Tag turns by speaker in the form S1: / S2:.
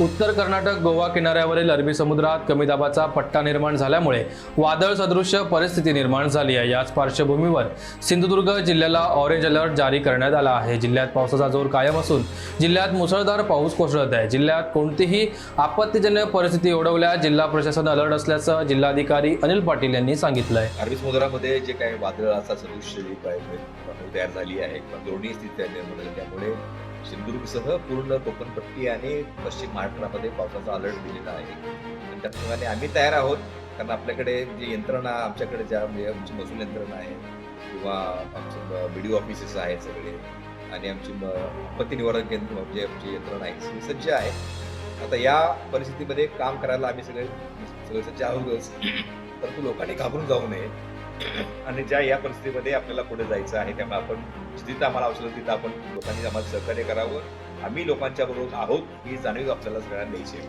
S1: उत्तर कर्नाटक गोवा किनाऱ्यावरील अरबी समुद्रात कमी दाबाचा पट्टा निर्माण झाल्यामुळे वादळ सदृश्य परिस्थिती निर्माण झाली आहे. याच पार्श्वभूमीवर सिंधुदुर्ग जिल्ह्याला ऑरेंज अलर्ट जारी करण्यात आला आहे. जिल्ह्यात पावसाचा जोर कायम असून जिल्ह्यात मुसळधार पाऊस कोसळत आहे. जिल्ह्यात कोणतीही आपत्तीजन्य परिस्थिती ओढवल्या जिल्हा प्रशासन अलर्ट असल्याचं जिल्हाधिकारी अनिल पाटील यांनी सांगितलं आहे
S2: अरबी समुद्रामध्ये जे काही वादळाचा सदृश्य तयार झाली आहे. किंवा दोन्ही स्थिती निर्माण त्यामुळे सिंधुदुर्गसह पूर्ण कोकणपट्टी आणि पश्चिम महाराष्ट्रामध्ये पावसाचा अलर्ट दिलेला आहे. आणि त्याप्रमाणे आम्ही तयार आहोत. कारण आपल्याकडे जी यंत्रणा आमच्याकडे ज्या म्हणजे आमची महसूल यंत्रणा आहे किंवा आमचे बी डी ऑफिसेस आहेत सगळे. आणि आमची आपत्ती निवारण केंद्र म्हणजे आमची यंत्रणा आहे ती सज्ज आहे. आता या परिस्थितीमध्ये काम करायला आम्ही सगळे सगळे सज्ज आहोतच परंतु लोकांनी घाबरून जाऊ नये. आणि ज्या या परिस्थितीमध्ये आपल्याला पुढे जायचं आहे त्यामुळे आपण जिथं आम्हाला आवश्यक तिथं आपण लोकांनी आम्हाला सहकार्य करावं. आम्ही लोकांच्या बरोबर आहोत ही जाणीव आपल्याला सगळ्यांना द्यायची आहे.